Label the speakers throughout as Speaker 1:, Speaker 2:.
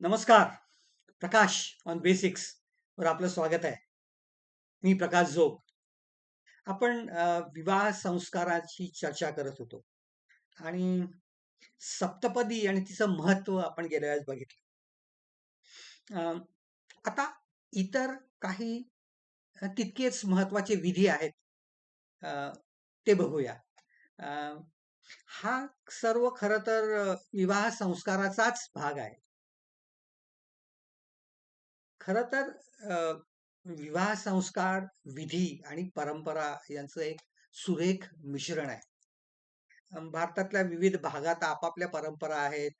Speaker 1: नमस्कार. प्रकाश on basics वर आपलं स्वागत आहे. मी प्रकाश जोग. आपण विवाह संस्काराची चर्चा करत होतो आणि सप्तपदी आणि तिचं महत्त्व आपण गेल्या वेळेस बघितलं. आता इतर काही तितकेच महत्त्वाचे विधी आहेत. ते बघूया. हा सर्व खरं तर विवाह संस्काराचाच भाग आहे. खर तर विवाह संस्कार, विधी आणि परंपरा यांचं एक सुरेख मिश्रण आहे. भारतातल्या विविध भागात आपापल्या परंपरा आहेत,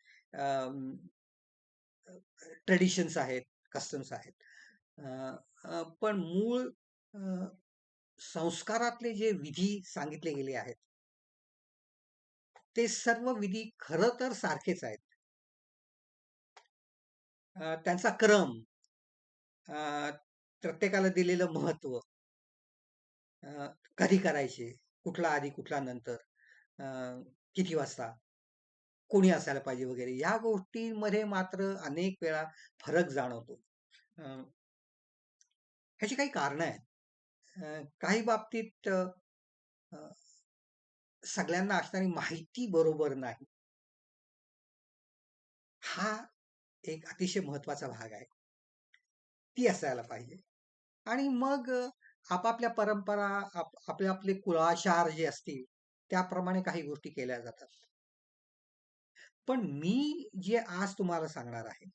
Speaker 1: ट्रेडिशन्स आहेत, कस्टम्स आहेत. पण मूळ संस्कारातले जे विधी सांगितले गेले आहेत, ते सर्व विधी खर तर सारखेच आहेत. त्यांचा क्रम, प्रत्येकाला दिलेलं महत्त्व कधी करायचे, कुठला आधी, कुठला नंतर, किती वाजता, कोणी असायला पाहिजे वगैरे, या गोष्टींमध्ये मात्र अनेक वेळा फरक जाणवतो. ह्याची काही कारणं आहेत. काही बाबतीत सगळ्यांना असणारी माहिती बरोबर नाही. हा एक अतिशय महत्त्वाचा भाग आहे. ती असायला पाहिजे. आणि मग आपापल्या परंपरा, आपले आपले कुळाचार जे असतील, त्याप्रमाणे काही गोष्टी केल्या जातात. पण मी जे आज तुम्हाला सांगणार आहे,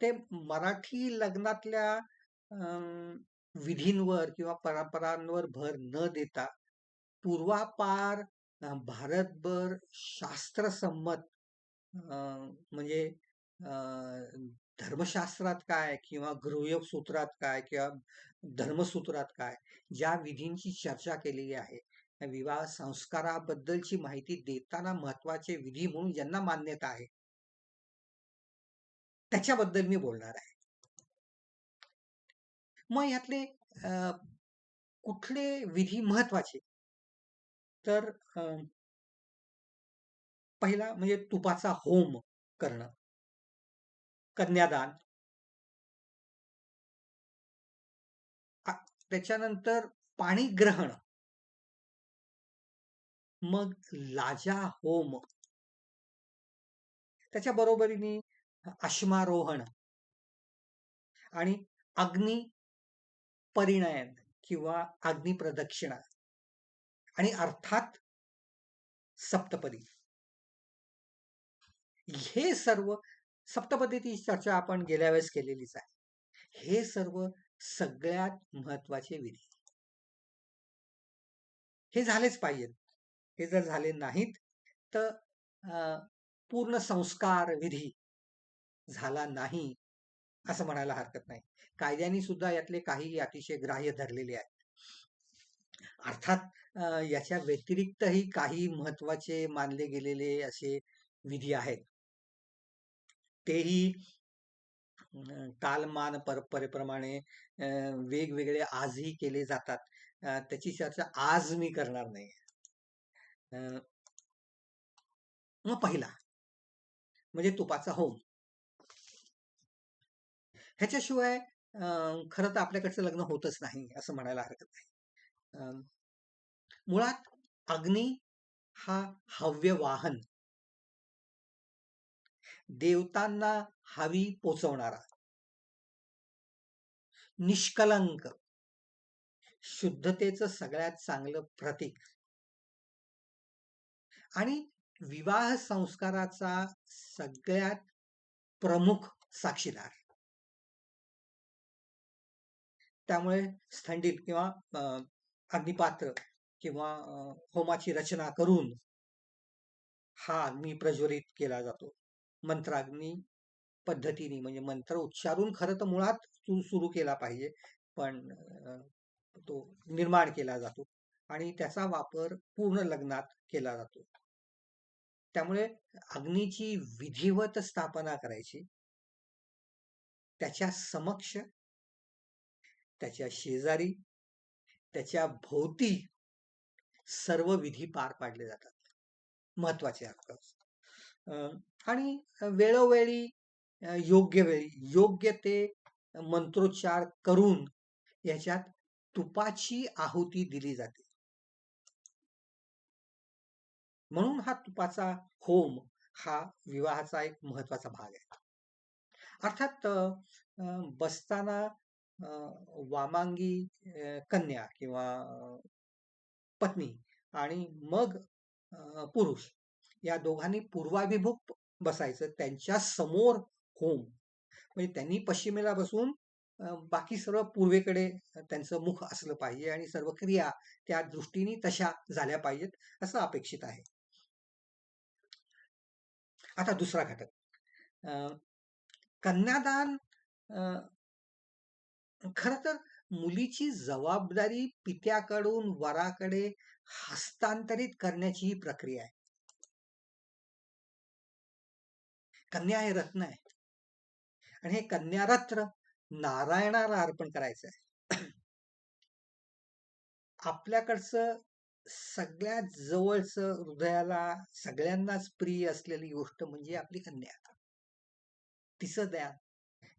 Speaker 1: ते मराठी लग्नातल्या अं, विधींवर किंवा परंपरांवर भर न देता पूर्वापार भारतभर शास्त्रसंमत म्हणजे धर्मशास्त्रात काय किंवा गृहयोग सूत्रात काय किंवा धर्मसूत्रात काय, ज्या विधींची चर्चा केलेली आहे, विवाह संस्काराबद्दलची माहिती देताना महत्त्वाचे विधी म्हणून ज्यांना मान्यता आहे, त्याच्याबद्दल मी बोलणार आहे. मग यातले कुठले विधी महत्त्वाचे तर पहिला म्हणजे तुपाचा होम करणं, कन्यादान, त्याच्यानंतर पाणी ग्रहण. मग लाजा होम, त्याच्या बरोबरीने अश्मारोहण. आणि अग्नी परिणयन किंवा अग्निप्रदक्षिणा आणि अर्थात सप्तपदी. हे सर्व सप्तपदीची चर्चा आपण गेल्या वेळेस केलेलीच आहे. हे सर्व सगळ्यात महत्त्वाचे विधी. हे झालेच पाहिजेत. हे जर झाले नाहीत, तर पूर्ण संस्कार विधी झाला नाही, असं म्हणायला हरकत नाही. कायद्याने सुद्धा यातले काही अतिशय ग्राह्य धरलेले आहेत. अर्थात याच्या व्यतिरिक्तही काही महत्त्वाचे मानले गेलेले असे विधी आहेत. तेही अ, कालमान परंपरेप्रमाणे वेगवेगळे आजही केले जातात. त्याची चर्चा आज मी करणार नाही. मग पहिला म्हणजे तुपाचा होम. ह्याच्याशिवाय खरं तर आपल्याकडचं लग्न होतच नाही, असं म्हणायला हरकत नाही. मुळात अग्नी हा हव्य वाहन, देवतांना हवी पोचवणारा, निष्कलंक, शुद्धतेचं सगळ्यात चांगलं प्रतीक आणि विवाह संस्काराचा सगळ्यात प्रमुख साक्षीदार. त्यामुळे स्थंडित किंवा अग्निपात्र किंवा होमाची रचना करून हा अग्नी प्रज्वलित केला जातो. मंत्राग्नी पद्धतीने म्हणजे मंत्र उच्चारून खरं तर मुळात सुरू केला पाहिजे. पण तो निर्माण केला जातो आणि त्याचा वापर पूर्ण लग्नात केला जातो. त्यामुळे अग्नीची विधिवत स्थापना करायची. त्याच्या समक्ष, त्याच्या शेजारी, त्याच्या भोवती सर्व विधी पार पाडले जातात. महत्त्वाचे अर्थ अं, आणि वेळोवेळी योग्य वेळी योग्य ते मंत्रोच्चार करून याच्यात तुपाची आहुती दिली जाते. म्हणून हा तुपाचा होम हा विवाहाचा एक महत्त्वाचा भाग आहे. अर्थात अं, बसताना अं, वामांगी कन्या किंवा पत्नी आणि मग अं, पुरुष या दोघांनी पूर्वाभिमुख बसायचं त्यांच्यासमोर होम म्हणजे त्यांनी पश्चिमेला बसून बाकी सर्व पूर्वेकडे त्यांचं मुख असलं पाहिजे आणि सर्व क्रिया त्या दृष्टीने तशा झाल्या पाहिजेत असं अपेक्षित आहे. आता दुसरा घटक. अं, कन्यादान अं, खर तर मुलीची जबाबदारी पित्याकडून वराकडे हस्तांतरित करण्याची ही प्रक्रिया आहे. कन्या हे रत्न आहे आणि हे कन्यारत्न नारायणाला अर्पण करायचं आहे. आपल्याकडचं सगळ्यात जवळचं हृदयाला सगळ्यांनाच प्रिय असलेली गोष्ट म्हणजे आपली कन्या तिचं द्या.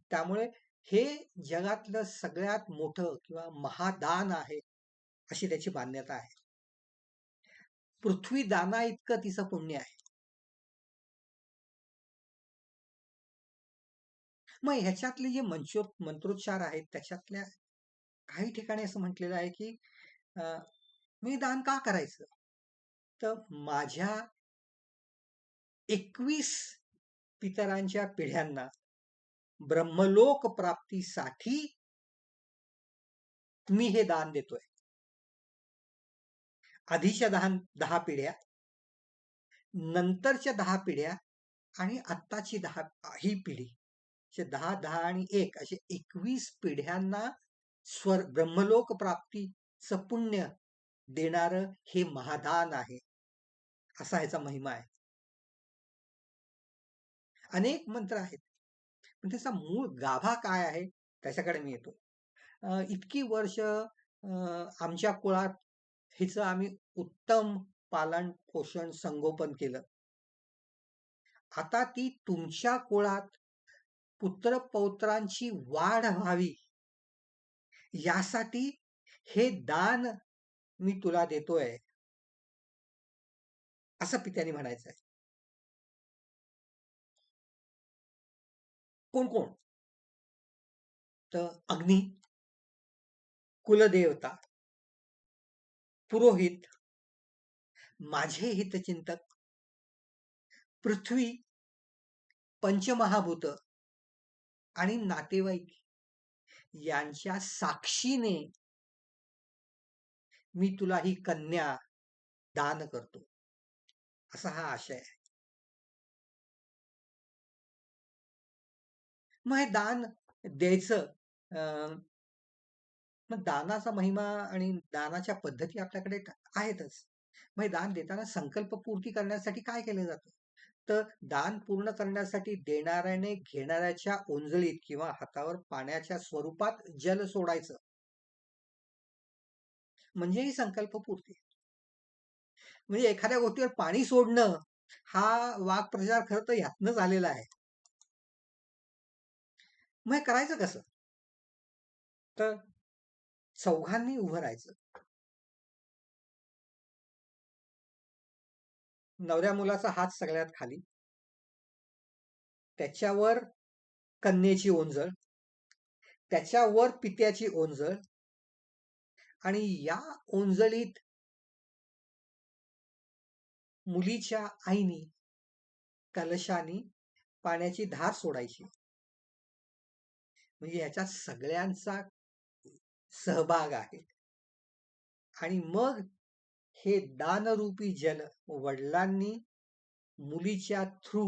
Speaker 1: त्यामुळे हे जगातलं सगळ्यात मोठं किंवा महादान आहे अशी त्याची मान्यता आहे. पृथ्वी दाना इतकं तिचं पुण्य आहे. मग ह्याच्यातले जे मंचो मंत्रोच्चार आहेत त्याच्यातल्या काही ठिकाणी असं म्हटलेलं आहे की अं, मी दान का करायचं? तर माझ्या एकवीस पितरांच्या पिढ्यांना ब्रह्मलोक प्राप्तीसाठी मी हे दान देतोय. आधीच्या दहा दहा पिढ्या नंतरच्या दहा पिढ्या आणि आत्ताची दहा ही पिढी. असे दहा दहा आणि एक असे एकवीस पिढ्यांना स्वर ब्रह्मलोक प्राप्तीचं पुण्य देणार हे महादान आहे. असा ह्याचा महिमा आहे. अनेक मंत्र आहेत. पण त्याचा मूळ गाभा काय आहे? त्याच्याकडे मी येतो. इतकी वर्ष अं, आमच्या कुळात हिचं आम्ही उत्तम पालन पोषण संगोपन केलं. आता ती तुमच्या कुळात पुत्र पौत्रांची वाढ व्हावी. यासाठी हे दान मी तुला देतोय. असं पित्याने म्हणायचं आहे कोण कोण? तर अग्नी कुलदेवता पुरोहित माझे हितचिंतक पृथ्वी पंचमहाभूत आणि नातेवाईक यांच्या साक्षीने मी तुला ही कन्या दान करतो. असा हा आशय आहे. मग हे दान द्यायचं अं, मग दानाचा महिमा आणि दानाच्या पद्धती आपल्याकडे आहेतच मग दान देताना संकल्प पूर्ती करण्यासाठी काय केलं जातं? तर दान पूर्ण करण्यासाठी देणाऱ्याने घेणाऱ्याच्या ओंजळीत किंवा हातावर पाण्याच्या स्वरूपात जल सोडायचं. म्हणजे ही संकल्प पूर्ती म्हणजे एखाद्या गोष्टीवर पाणी सोडणं हा वाक्प्रचार खरं तर ह्यातनं झालेला आहे. मग हे करायचं कसं? तर चौघांनी उभं राहायचं. नवऱ्या मुलाचा हात सगळ्यात खाली. त्याच्यावर कन्येची ओंजळ. त्याच्यावर पित्याची ओंजळ. आणि या ओंजळीत मुलीच्या आईनी कलशानी पाण्याची धार सोडायची. म्हणजे याच्यात सगळ्यांचा सहभाग आहे. आणि मग हे दानरूपी जल वडिलांनी मुलीच्या थ्रू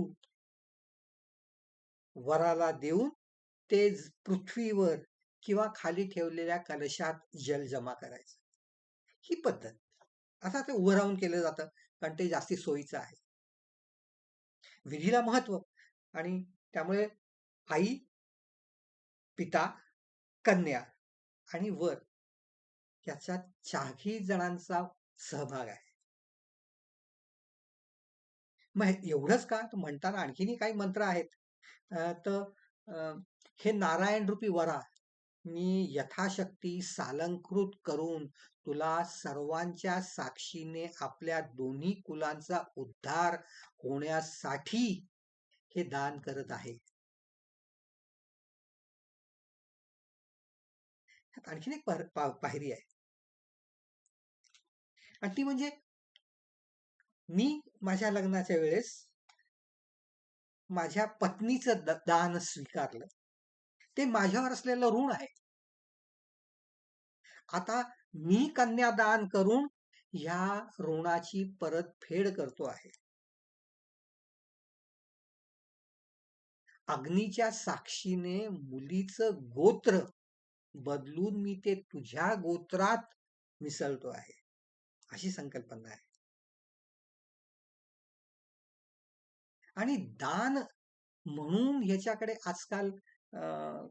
Speaker 1: वराला देऊन ते पृथ्वीवर किंवा खाली ठेवलेल्या कलशात जल जमा करायचं. ही पद्धत. आता ते उभं राहून केलं जातं कारण ते जास्ती सोयीचं आहे. विधीला महत्त्व. आणि त्यामुळे आई पिता कन्या आणि वर याचा चारही जणांचा सहभाग आहे. मग एवढंच का? तर म्हणताना आणखीनही काही मंत्र आहेत. तर हे नारायण रूपी वरा मी यथाशक्ती सालंकृत करून तुला सर्वांच्या साक्षीने आपल्या दोन्ही कुलांचा उद्धार होण्यासाठी हे दान करत आहे. आणखीन एक पायरी आहे. आणि ती म्हणजे मी माझ्या लग्नाच्या वेळेस माझ्या पत्नीचं दान स्वीकारलं. ते माझ्यावर असलेलं ऋण आहे. आता मी कन्यादान करून या ऋणाची परतफेड करतो आहे. अग्नीच्या साक्षीने मुलीचं गोत्र बदलून मी ते तुझ्या गोत्रात मिसळतो आहे. अशी संकल्पना आहे. आणि दान म्हणून ह्याच्याकडे आजकाल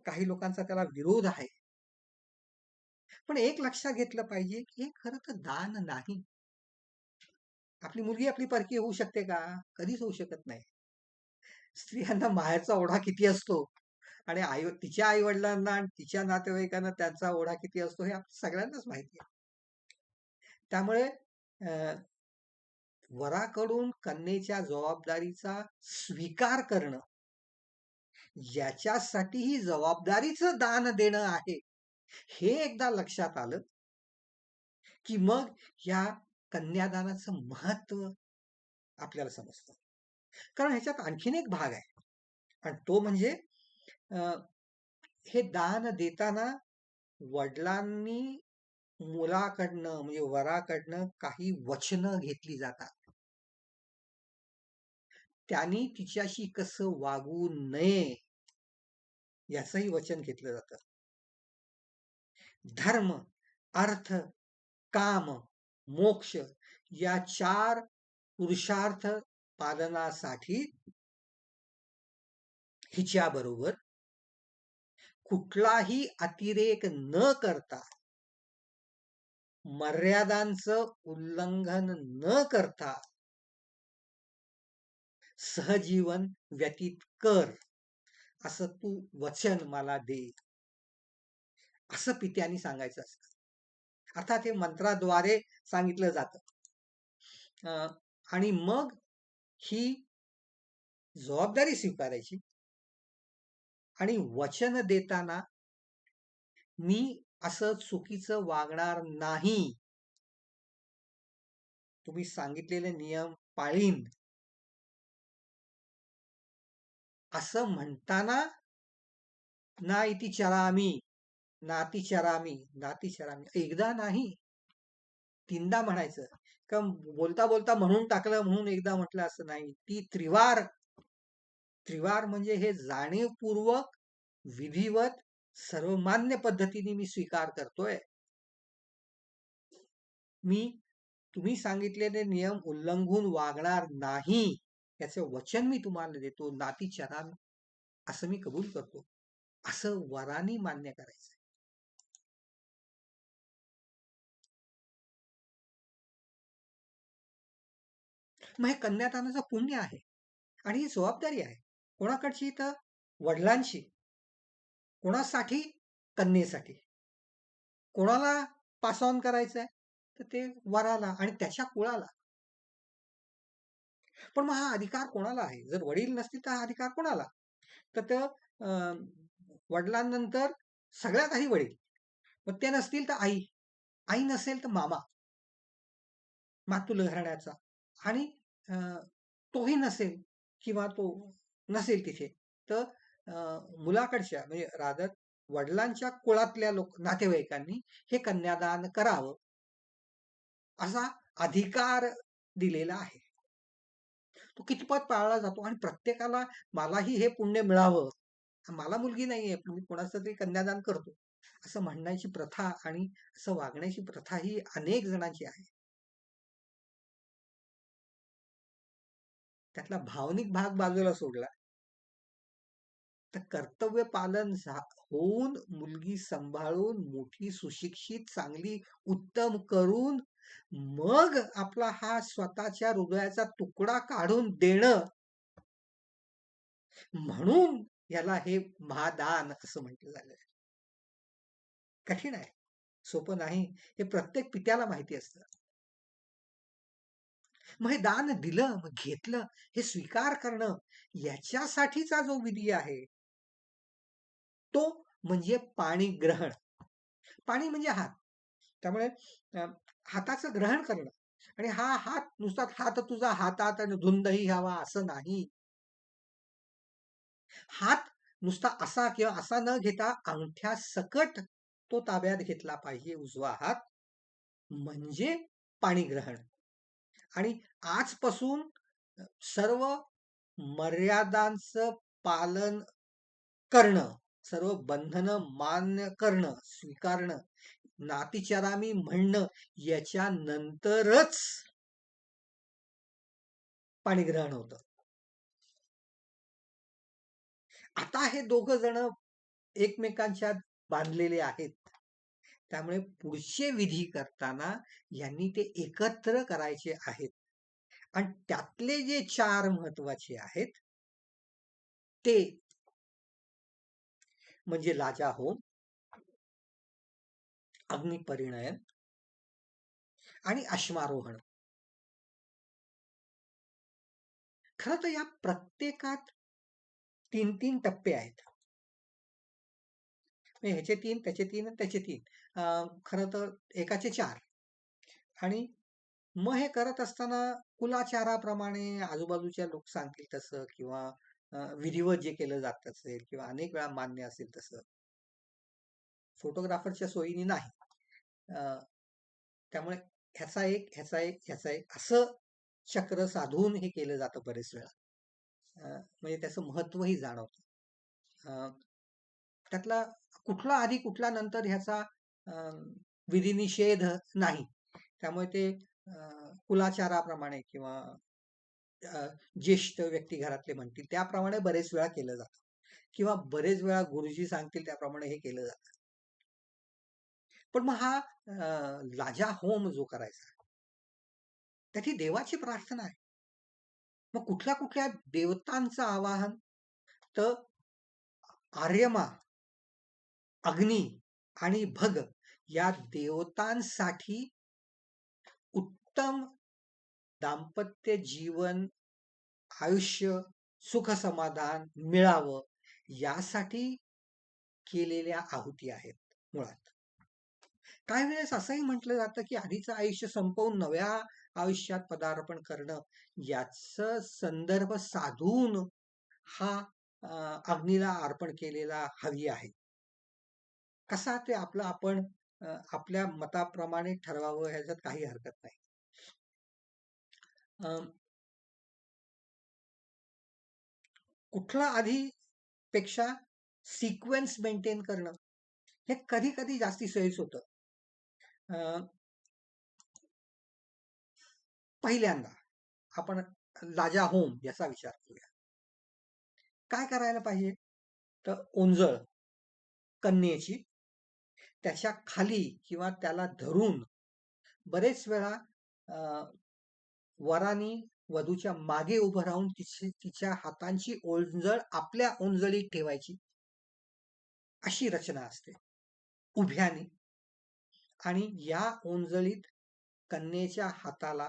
Speaker 1: काही लोकांचा त्याला विरोध आहे. पण एक लक्षात घेतलं पाहिजे की हे खरं तर दान नाही. आपली मुलगी आपली परकी होऊ शकते का? कधीच होऊ शकत नाही. स्त्रियांना माहेरचा ओढा किती असतो? आणि आई तिच्या आई वडिलांना आणि तिच्या नातेवाईकांना त्यांचा ओढा किती असतो हे सगळ्यांनाच माहिती आहे. त्यामुळे वराकडून कन्येच्या जबाबदारीचा स्वीकार करणं याच्यासाठी ही जबाबदारीचं दान देणं आहे हे एकदा लक्षात आलं की मग या कन्यादानाचं महत्त्व आपल्याला समजतं. कारण ह्याच्यात आणखीन एक भाग आहे. आणि तो म्हणजे हे दान देताना वडिलांनी मुलाकडनं म्हणजे वराकडनं काही वचनं घेतली जातात. त्यांनी तिच्याशी कसं वागू नये याचंही वचन घेतलं जात. धर्म अर्थ काम मोक्ष या चार पुरुषार्थ पालनासाठी हिच्या बरोबर कुठलाही अतिरेक न करता मर्यादांचं उल्लंघन न करता सहजीवन व्यतीत कर असं तू वचन मला दे. असं पित्यानी सांगायचं असत. अर्थात हे मंत्राद्वारे सांगितलं जात. आणि मग ही जबाबदारी स्वीकारायची. आणि वचन देताना मी असं चुकीचं वागणार नाही. तुम्ही सांगितलेले नियम पाळीन. असं म्हणताना ना इति चरामी नाती चरामी नाती चरामी एकदा नाही तीनदा म्हणायचं. का बोलता बोलता म्हणून टाकलं म्हणून एकदा म्हटलं असं नाही. ती त्रिवार त्रिवार म्हणजे हे जाणीवपूर्वक विधिवत सर्वमान्य पद्धतीने मी स्वीकार करतोय. मी तुम्ही सांगितलेले नियम उल्लंघून वागणार नाही याचे वचन मी तुम्हाला देतो नाती चरान असं मी कबूल करतो. असं वरानी मान्य करायचं मग हे कन्यादानाचं पुण्य आहे आणि ही जबाबदारी आहे. कोणाकडची? तर वडिलांशी कोणासाठी? कन्येसाठी. कोणाला पास ऑन करायचंय? तर ते वराला आणि त्याच्या कुळाला. पण मग हा अधिकार कोणाला आहे? जर वडील नसतील तर हा अधिकार कोणाला? तर ते वडिलांनंतर सगळ्यात आधी वडील. मग ते नसतील तर आई. आई नसेल तर मामा. मातुल घराण्याचा आणि तोही नसेल किंवा तो नसेल तिथे. तर मुलाकडच्या म्हणजे राधत वडिलांच्या कुळातल्या लोक नातेवाईकांनी हे कन्यादान करावं. असा अधिकार दिलेला आहे. तो कितपत पाळला जातो आणि प्रत्येकाला मलाही हे पुण्य मिळावं. मला मुलगी नाहीये मी कोणाचं तरी कन्यादान करतो. असं म्हणण्याची प्रथा आणि असं वागण्याची प्रथा ही अनेक जणांची आहे. त्यातला भावनिक भाग बाजूला सोडला. तर कर्तव्य पालन होऊन मुलगी सांभाळून मोठी सुशिक्षित चांगली उत्तम करून मग आपला हा स्वतःच्या हृदयाचा तुकडा काढून देणं. म्हणून याला हे महादान असं म्हटलं झालं कठीण आहे. सोपं नाही. हे प्रत्येक पित्याला माहिती असतं. मग हे दान दिलं मग घेतलं हे स्वीकार करणं याच्यासाठीचा जो विधी आहे तो म्हणजे पाणी ग्रहण. पाणी म्हणजे हात. त्यामुळे हाताचं ग्रहण करणं. आणि हा हात नुसता हात तुझा हातात आणि धुंदही हवा असं नाही. हात नुसता असा किंवा असा न घेता अंगठ्या सकट तो ताब्यात घेतला पाहिजे उजवा हात. म्हणजे पाणी ग्रहण. आणि आजपासून सर्व मर्यादांचं पालन करणं सर्व बंधन मान्य करणं स्वीकारणं नातीचारामी म्हणणं याच्या नंतरच पाणीग्रहण होत. आता हे दोघ जण एकमेकांच्या बांधलेले आहेत. त्यामुळे पुढचे विधी करताना यांनी ते एकत्र करायचे आहेत. आणि त्यातले जे चार महत्त्वाचे आहेत ते म्हणजे लाजा होम अग्निपरिणयन आणि अश्मारोहण. खर तर या प्रत्येकात तीन तीन टप्पे आहेत. म्हणजे ह्याचे तीन त्याचे तीन त्याचे तीन. खर तर एकाचे चार. आणि मग हे करत असताना कुलाचाराप्रमाणे आजूबाजूच्या लोक सांगतील तसं किंवा विधिवत जे केलं जात असेल किंवा अनेक वेळा मान्य असेल तसं. फोटोग्राफरच्या सोयीने नाही. त्यामुळे ह्याचा एक ह्याचा एक ह्याचा एक असं चक्र साधून हे केलं जातं बरेच वेळा. म्हणजे त्याचं महत्वही जाणवतं. त्यातला कुठला आधी कुठला नंतर ह्याचा विधिनिषेध नाही. त्यामुळे ते कुलाचाराप्रमाणे किंवा ज्येष्ठ व्यक्ती घरातले म्हणतील त्याप्रमाणे बरेच वेळा केलं जातं. किंवा बरेच वेळा गुरुजी सांगतील त्याप्रमाणे हे केलं जातं. पण मग हा लाजा होम जो करायचा त्याची देवाची प्रार्थना आहे. मग कुठल्या कुठल्या देवतांचं आवाहन? तर आर्यमा अग्नी आणि भग या देवतांसाठी उत्तम दाम्पत्य जीवन आयुष्य सुख समाधान मिळावं यासाठी केलेल्या आहुती आहेत मुळात. काही वेळेस असंही म्हटलं जातं की आधीचं आयुष्य संपवून नव्या आयुष्यात पदार्पण करणं याच संदर्भ साधून हा अग्नीला अर्पण केलेला हवी आहे. कसा ते आपलं आपण आपल्या मताप्रमाणे ठरवावं ह्याच्यात काही हरकत नाही. कुठला आधी पेक्षा सिक्वेन्स मेंटेन करणं हे कधी कधी जास्ती सोयीच होतं. पहिल्यांदा आपण लाजा होम याचा विचार करूया. काय करायला पाहिजे? तर ओंजळ कन्येची त्याच्याखाली किंवा त्याला धरून बरेच वेळा वरानी वधूच्या मागे उभं राहून तिची तिच्या हातांची ओंजळ आपल्या ओंजळीत ठेवायची अशी रचना असते. उभ्याने. आणि या ओंजळीत कन्येच्या हाताला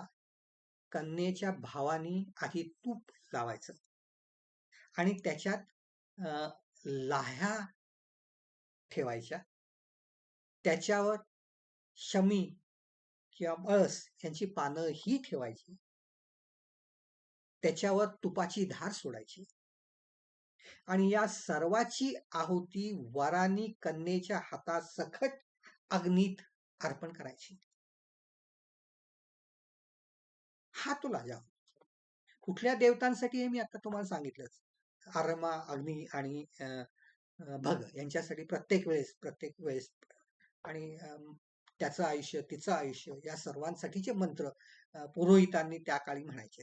Speaker 1: कन्येच्या भावानी आधी तूप लावायचं. आणि त्याच्यात लाह्या ठेवायच्या. त्याच्यावर शमी किंवा बळस यांची पानं ही ठेवायची. त्याच्यावर तुपाची धार सोडायची. आणि या सर्वाची आहुती वरानी कन्येच्या हातात सखट अग्नीत अर्पण करायची. हा तुला जाव कुठल्या देवतांसाठी हे मी आता तुम्हाला सांगितलंच. आरमा अग्नी आणि भग यांच्यासाठी प्रत्येक वेळेस प्रत्येक वेळेस आणि त्याचं आयुष्य तिचं आयुष्य या सर्वांसाठीचे मंत्र पुरोहितांनी त्या काळी म्हणायचे.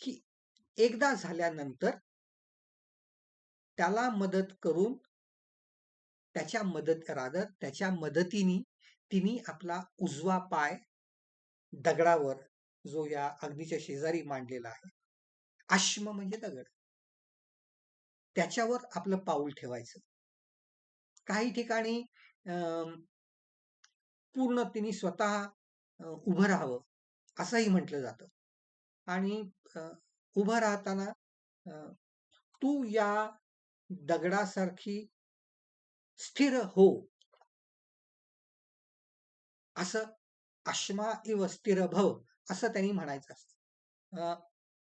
Speaker 1: की एकदा झाल्यानंतर त्याला मदत करून त्याच्या मदत रादर त्याच्या मदतीने तिने आपला उजवा पाय दगडावर जो या अग्नीच्या शेजारी मांडलेला आहे अश्म म्हणजे दगड. त्याच्यावर आपलं पाऊल ठेवायचं. काही ठिकाणी अं, पूर्ण तिने स्वतः उभं राहावं असंही म्हटलं जातं. आणि अं, उभं राहताना अं, तू या दगडासारखी स्थिर हो. असं अश्मा इव स्थिर भव असं त्यांनी म्हणायचं असतं. अं,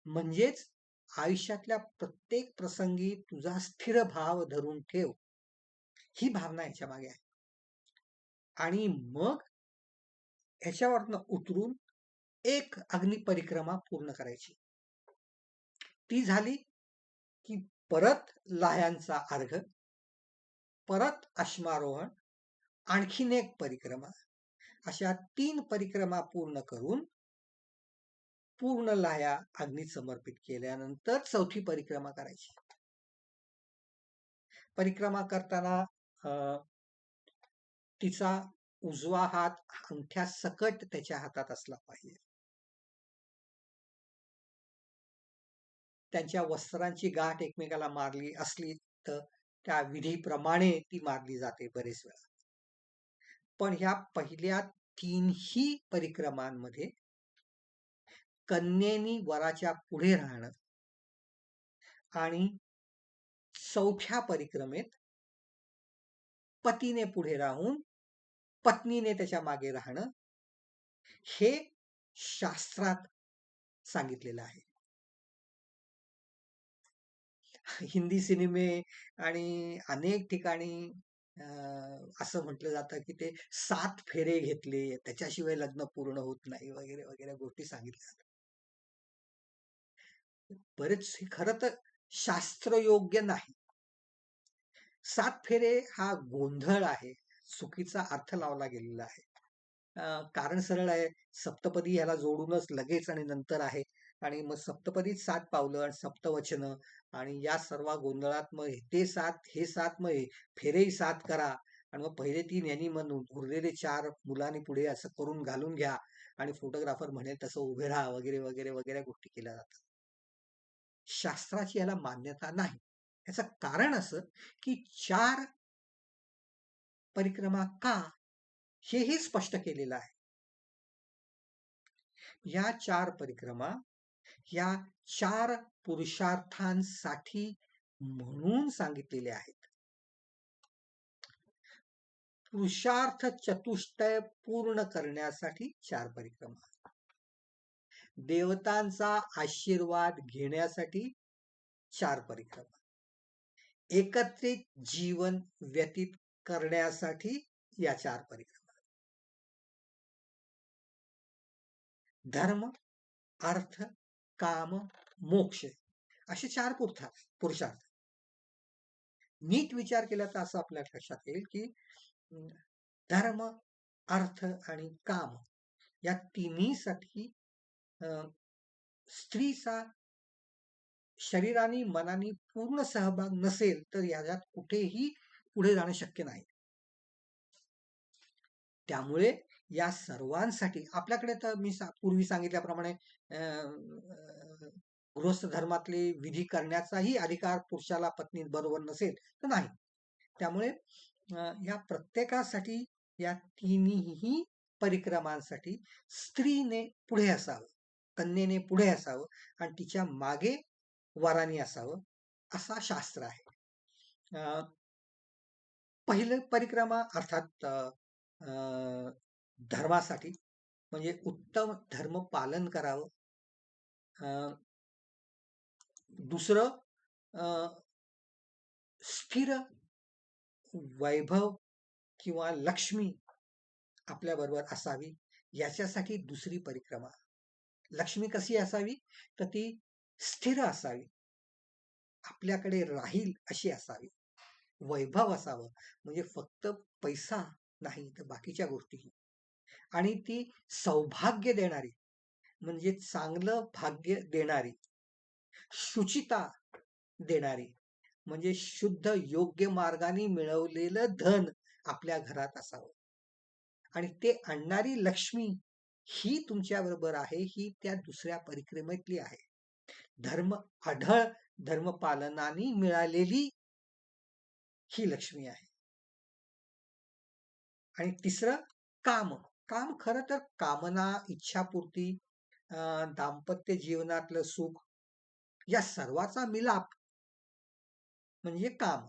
Speaker 1: म्हणजेच आयुष्यातल्या प्रत्येक प्रसंगी तुझा स्थिर भाव धरून ठेव. ही भावना याच्या मागे आहे. आणि मग ह्याच्यावरनं उतरून एक अग्नी परिक्रमा पूर्ण करायची. ती झाली की परत लाह्यांचा अर्घ परत अश्मारोहण आणखीन एक परिक्रमा. अशा तीन परिक्रमा पूर्ण करून पूर्ण लाह्या अग्नीत समर्पित केल्यानंतर चौथी परिक्रमा करायची. परिक्रमा करताना अं, तिचा उजवा हात अंगठ्या सकट त्याच्या हातात असला पाहिजे. त्यांच्या वस्त्रांची गाठ एकमेकाला मारली असली तर त्या विधीप्रमाणे ती मारली जाते बरेच वेळा. पण ह्या पहिल्या तीनही परिक्रमांमध्ये कन्येनी वराच्या पुढे राहणं आणि चौथ्या परिक्रमेत पतीने पुढे राहून पत्नीने त्याच्यामागे राहणं हे शास्त्रात सांगितलेलं आहे. हिंदी सिनेमे आणि अनेक ठिकाणी अं, असं म्हटलं जातं की ते सात फेरे घेतले त्याच्याशिवाय लग्न पूर्ण होत नाही वगैरे वगैरे गोष्टी सांगितल्या जातात. बरेच खर खरं तर शास्त्रयोग्य नाही. सात फेरे हा गोंधळ आहे. चुकीचा अर्थ लावला गेलेला आहे. कारण सरळ आहे सप्तपदी ह्याला जोडूनच लगेच आणि नंतर आहे. आणि मग सप्तपदीत सात पावलं आणि सप्तवचन आणि या सर्व गोंधळात मग ते सात हे सात मग हे फेरेही सात करा. आणि मग पहिले तीन यांनी म्हणून उरलेले चार मुलांनी पुढे असं करून घालून घ्या. आणि फोटोग्राफर म्हणेल तसं उभे राहा वगैरे वगैरे वगैरे गोष्टी केल्या जातात. शास्त्राची याला मान्यता नाही. याचं कारण असं की चार परिक्रमा का? हेही स्पष्ट केलेलं आहे. या चार परिक्रमा या चार पुरुषार्थांसाठी म्हणून सांगितलेले आहेत. पुरुषार्थ चतुष्टय पूर्ण करण्यासाठी चार परिक्रमा देवतांचा आशीर्वाद घेण्यासाठी चार परिक्रमा एकत्रित जीवन व्यतीत करण्यासाठी या चार परिक्रमा धर्म अर्थ काम मोक्ष असे चार पुरुषार्थ पुरुषार्थ. नीट विचार केला तर असं आपल्या लक्षात येईल की धर्म अर्थ आणि काम या तिन्हीसाठी अं, स्त्रीचा शरीराने मनाने पूर्ण सहभाग नसेल तर याच्यात कुठेही पुढे जाणं शक्य नाही. त्यामुळे या सर्वांसाठी आपल्याकडे तर मी सा- पूर्वी सांगितल्याप्रमाणे अं, गृहस्थ धर्मातले विधी करण्याचाही अधिकार पुरुषाला पत्नी बरोबर नसेल तर नाही. त्यामुळे अं, या प्रत्येकासाठी या तिन्ही परिक्रमांसाठी स्त्रीने पुढे असावं कन्येने पुढे असावं आणि तिच्यामागे वराने असावं असा शास्त्र आहे. अं, पहिलं परिक्रमा अर्थात अं, धर्मासाठी म्हणजे उत्तम धर्म पालन करावं. अं, दुसरं अं, स्थिर वैभव किंवा लक्ष्मी आपल्या बरोबर असावी याच्यासाठी दुसरी परिक्रमा. लक्ष्मी कशी असावी? तर ती स्थिर असावी. आपल्याकडे राहील अशी असावी. वैभव असावं. म्हणजे फक्त पैसा नाही तर बाकीच्या गोष्टीही आणि ती सौभाग्य देणारी म्हणजे चांगलं भाग्य देणारी शुचिता देणारी म्हणजे शुद्ध योग्य मार्गाने मिळवलेलं धन आपल्या घरात असावं. आणि ते आणणारी लक्ष्मी ही तुमच्या बरोबर आहे ही त्या दुसऱ्या परिक्रमेतली आहे. धर्म आढळ धर्मपालनाने मिळालेली ही लक्ष्मी आहे. आणि तिसरं काम. काम खर तर कामना इच्छापूर्ती दाम्पत्य जीवनातलं सुख या सर्वाचा मिलाप म्हणजे काम.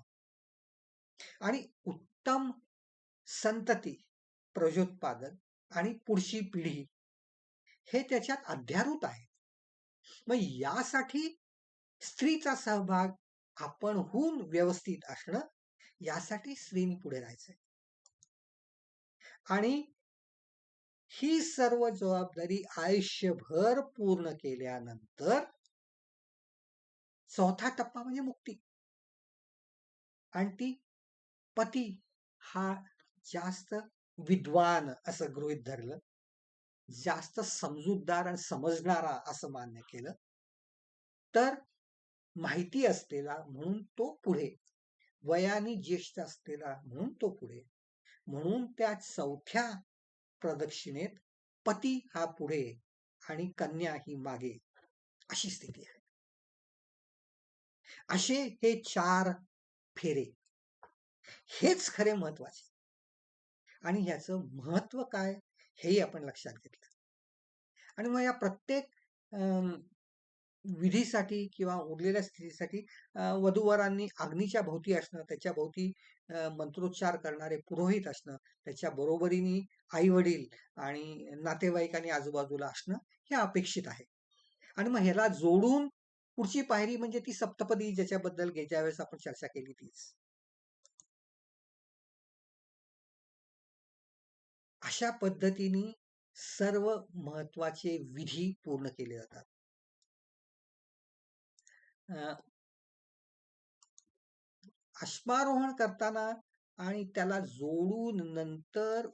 Speaker 1: आणि उत्तम संतती प्रजोत्पादन आणि पुढची पिढी हे त्याच्यात अध्यारूत आहे. मग यासाठी स्त्रीचा सहभाग आपणहून व्यवस्थित असणं यासाठी स्त्रीने पुढे राहायचंय आणि ही सर्व जबाबदारी आयुष्यभर पूर्ण केल्यानंतर चौथा टप्पा म्हणजे मुक्ती. आणि ती पती हा जास्त विद्वान असं गृहित धरलं जास्त समजूतदार आणि समजणारा असं मान्य केलं तर माहिती असलेला म्हणून तो पुढे वयाने ज्येष्ठ असलेला म्हणून तो पुढे. म्हणून त्या चौथ्या प्रदक्षिणेत पती हा पुढे आणि कन्या ही मागे अशी स्थिती आहे. असे हे चार फेरे. हेच खरे महत्त्वाचे आणि ह्याचं महत्त्व काय? हेही आपण लक्षात घेतलं. आणि मग या प्रत्येक विधीसाठी किंवा उरलेल्या स्थितीसाठी वधूवरांनी अग्नीच्या भोवती असणं त्याच्या भोवती मंत्रोच्चार करणारे पुरोहित असणं त्याच्या बरोबरीने आई वडील आणि नातेवाईकांनी आजूबाजूला असणं हे अपेक्षित आहे. आणि मग ह्याला जोडून पुढची पायरी म्हणजे ती सप्तपदी ज्याच्याबद्दल ज्या वेळेस आपण चर्चा केली तीच. अशा पद्धतीने सर्व महत्त्वाचे विधी पूर्ण केले जातात. अश्मारोहण करताना आणि त्याला जोडून नंतर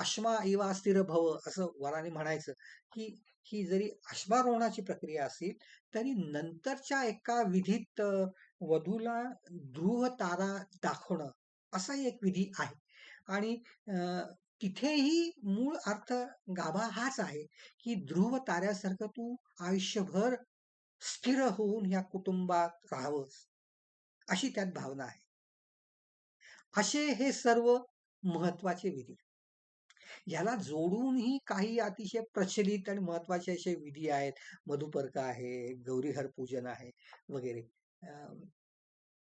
Speaker 1: अश्मा इवा स्थिर भव असं वराने म्हणायचं की ही जरी अश्मारोहणाची प्रक्रिया असेल तरी नंतरच्या एका विधीत वधूला ध्रुव तारा दाखवणं असाही एक विधी आहे. आणि तिथेही मूळ अर्थ गाभा हाच आहे की ध्रुव ताऱ्यासारखं तू आयुष्यभर स्थिर होऊन या कुटुंबात राहावंस अशी त्यात भावना आहे. असे हे सर्व महत्त्वाचे विधी. याला जोडूनही काही अतिशय प्रचलित आणि महत्त्वाचे असे विधी आहेत. मधुपर्क आहे गौरीहर पूजन आहे वगैरे.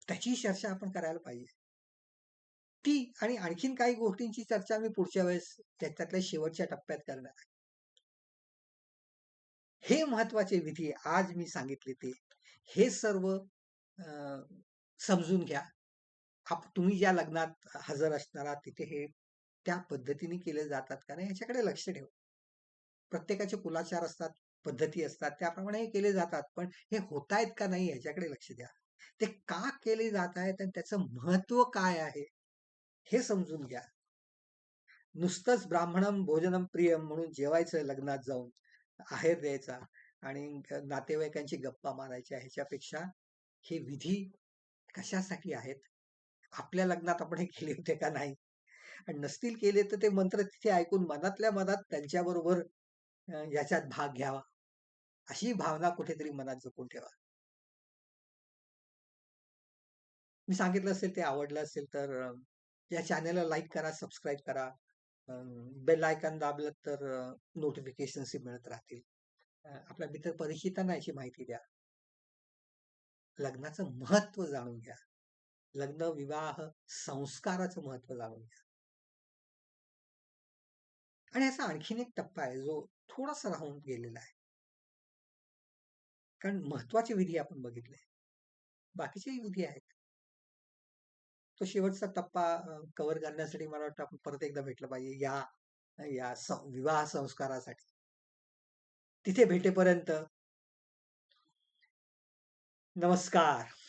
Speaker 1: त्याची चर्चा आपण करायला पाहिजे. ती आणि आणखीन काही गोष्टींची चर्चा मी पुढच्या वेळेस त्याच्यातल्या शेवटच्या टप्प्यात करणार आहे. हे महत्त्वाचे विधी आज मी सांगितले ते. हे सर्व समजून घ्या. आप तुम्ही ज्या लग्नात हजर असणार तिथे हे त्या पद्धतीने केले जातात का नाही याच्याकडे लक्ष ठेव. प्रत्येकाचे कुलाचार असतात पद्धती असतात त्याप्रमाणे हे केले जातात पण हे होत आहेत का नाही याच्याकडे लक्ष द्या. ते का केले जात आहेत आणि त्याचं महत्त्व काय आहे हे समजून घ्या. नुसतंच ब्राह्मणम भोजनम प्रियम म्हणून जेवायचं लग्नात जाऊन आहेर द्यायचा. आणि नातेवाईकांची गप्पा मारायच्या ह्याच्यापेक्षा हे विधी कशासाठी आहेत? आपल्या लग्नात आपण हे केले होते का नाही? आणि नसतील केले तर ते मंत्र तिथे ऐकून मनातल्या मनात त्यांच्याबरोबर याच्यात भाग घ्यावा. अशी भावना कुठेतरी मनात जपून ठेवा. मी सांगितलं असेल ते आवडलं असेल तर या चॅनेलला लाईक करा सबस्क्राईब करा. बेल आयकॉन दाबलं तर नोटिफिकेशन मिळत राहतील. आपल्या मित्र परिचितांना याची माहिती द्या. लग्नाचं महत्त्व जाणून घ्या. लग्न विवाह संस्काराचं महत्त्व जाणून घ्या. आणि याचा आणखीन एक टप्पा आहे जो थोडासा राहून गेलेला आहे. कारण महत्त्वाचे विधी आपण बघितले बाकीचेही विधी आहेत. तो शेवटचा टप्पा कव्हर करण्यासाठी मला वाटतं आपण परत एकदा भेटलं पाहिजे या या विवाह संस्कारासाठी. तिथे भेटेपर्यंत नमस्कार.